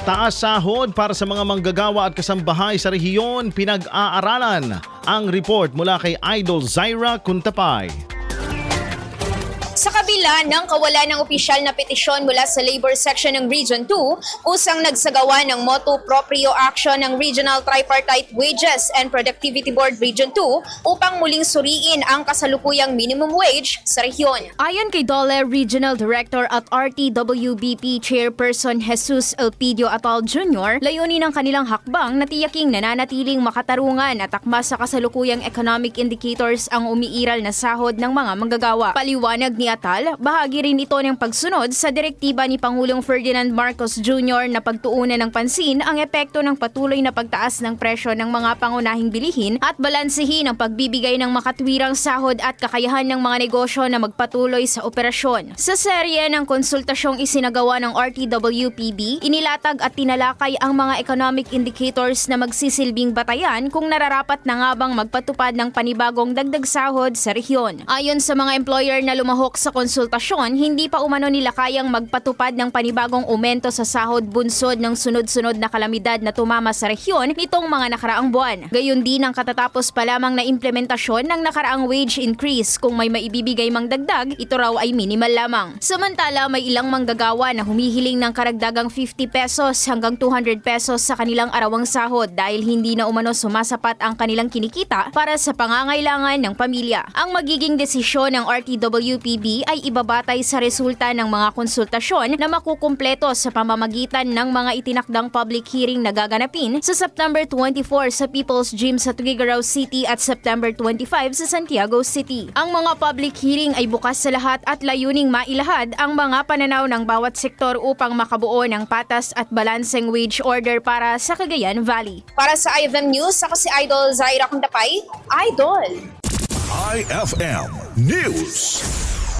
Taas sahod para sa mga manggagawa at kasambahay sa rehiyon pinag-aaralan. Ang report mula kay Idol Zaira Kuntapay. Sa kabila ng kawalan ng opisyal na petisyon mula sa labor section ng Region 2, usang nagsagawa ng motu proprio action ng Regional Tripartite Wages and Productivity Board Region 2 upang muling suriin ang kasalukuyang minimum wage sa rehiyon. Ayon kay Dole Regional Director at RTWBP Chairperson Jesus Elpidio Atal Jr., layunin ng kanilang hakbang na tiyaking nananatiling makatarungan at akma sa kasalukuyang economic indicators ang umiiral na sahod ng mga manggagawa. Paliwanag ni Atal, bahagi rin ito ng pagsunod sa direktiba ni Pangulong Ferdinand Marcos Jr. na pagtuunan ng pansin ang epekto ng patuloy na pagtaas ng presyo ng mga pangunahing bilihin at balansehin ang pagbibigay ng makatwirang sahod at kakayahan ng mga negosyo na magpatuloy sa operasyon. Sa serye ng konsultasyong isinagawa ng RTWPB, inilatag at tinalakay ang mga economic indicators na magsisilbing batayan kung nararapat na nga bang magpatupad ng panibagong dagdag sahod sa rehiyon. Ayon sa mga employer na lumahok sa konsultasyon, hindi pa umano nila kayang magpatupad ng panibagong aumento sa sahod bunsod ng sunod-sunod na kalamidad na tumama sa rehiyon nitong mga nakaraang buwan. Gayon din ang katatapos pa lamang na implementasyon ng nakaraang wage increase kung may maibibigay mang dagdag, ito raw ay minimal lamang. Samantala, may ilang manggagawa na humihiling ng karagdagang 50 pesos hanggang 200 pesos sa kanilang arawang sahod dahil hindi na umano sumasapat ang kanilang kinikita para sa pangangailangan ng pamilya. Ang magiging desisyon ng RTWPB ay ibabatay sa resulta ng mga konsultasyon na makukumpleto sa pamamagitan ng mga itinakdang public hearing na gaganapin sa September 24 sa People's Gym sa Tuguegarao City at September 25 sa Santiago City. Ang mga public hearing ay bukas sa lahat at layuning mailahad ang mga pananaw ng bawat sektor upang makabuo ng patas at balanseng wage order para sa Cagayan Valley. Para sa IFM News, ako si Idol Zaira Kuntapay. Idol! IFM News.